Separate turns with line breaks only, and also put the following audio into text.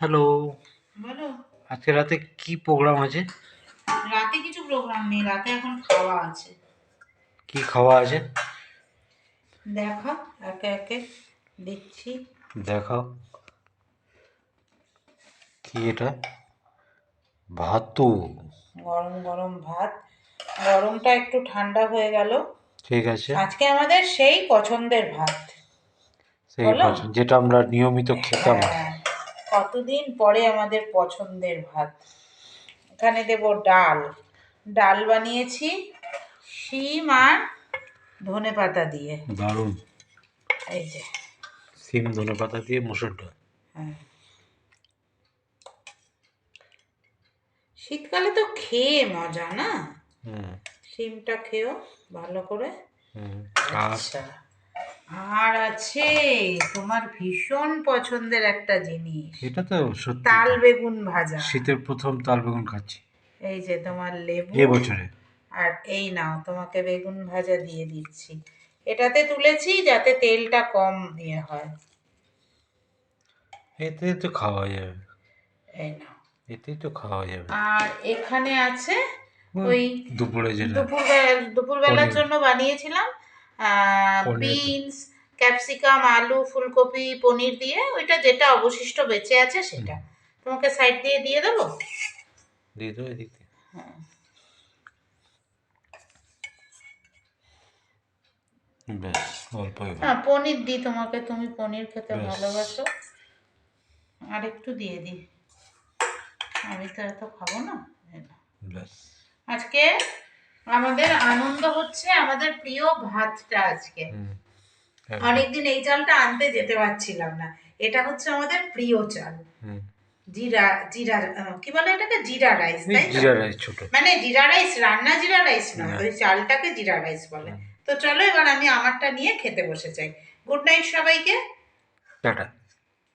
Hello.
বলো।
আজকে রাতে কি প্রোগ্রাম আছে?
রাতে কিছু প্রোগ্রাম নেই রাতে এখন খাওয়া আছে।
কি খাওয়া আছে?
দেখা একে একে দিচ্ছি
দেখাও। কি এটা? ভাতু।
গরম গরম ভাত। গরমটা একটু ঠান্ডা হয়ে গেল।
ঠিক আছে।
আজকে আমাদের সেই পছন্দের ভাত।
সেই
বলো।
পছন্দ যেটা আমরা নিয়মিত খেতাম।
হ্যাঁ, কতদিন পরে আমাদের পছন্দের ভাত? এখানে দেব ডাল। ডাল বানিয়েছি শিম আর ধনে পাতা দিয়ে।
দারুণ।
এই যে।
সিম ধনে পাতা দিয়ে মুসুর ডাল।
হ্যাঁ। শীতকালে তো খেয়ে মজা না?
হুম
শিমটা খেয়েও ভালো করে।
হুম আর
আচ্ছা আর আছে তোমার ভীষণ পছন্দের একটা জিনিস।
এটা তো সত্যি।
তাল বেগুন ভাজা।
শীতের প্রথম তাল বেগুন খাচ্ছি।
এই যে তোমার লেবু।
এ বছরে।
আর এই নাও তোমাকে বেগুন ভাজা দিয়ে দিচ্ছি। এটাতে তুলেছি যাতে তেলটা কম দিয়ে হয়।
এতে তো খাওয়া যাবে।
এই নাও।
এতেই তো খাওয়া যাবে।
আর এখানে আছে ওই
দুপুরে যেটা।
দুপুরবেলা দুপুরবেলার জন্য বানিয়েছিলাম। বিনস ক্যাপসিকাম আলু ফুলকপি পনির দিয়ে ওইটা যেটা অবশিষ্ট বেঁচে আছে সেটা। তোমাকে সাইড দিয়ে দিয়ে দেবো?
দিয়ে দাও এদিক।
হ্যাঁ। পনির দিই তোমাকে তুমি পনির খেতে। ভালোবাসো। আর একটু দিয়ে দিই। আমি তো এত খাব না। আজকে আমাদের আনন্দ হচ্ছে আমাদের প্রিয় ভাতটা আজকে।
একদম।
অনেকদিন এই চালটা আনতে যেতে পারছিলাম না। এটা হচ্ছে আমাদের প্রিয় চাল। জিরা জিরা কি বলে এটাকে? জিরা রাইস তাই
জিরা রাইস ছোট।
মানে জিরা রাইস রান্না জিরা রাইস না
না।
ওই চালটাকে জিরা রাইস বলে। তো চলো এবার আমি আমারটা নিয়ে খেতে বসে যাই। গুড নাইট সবাইকে।
টাটা।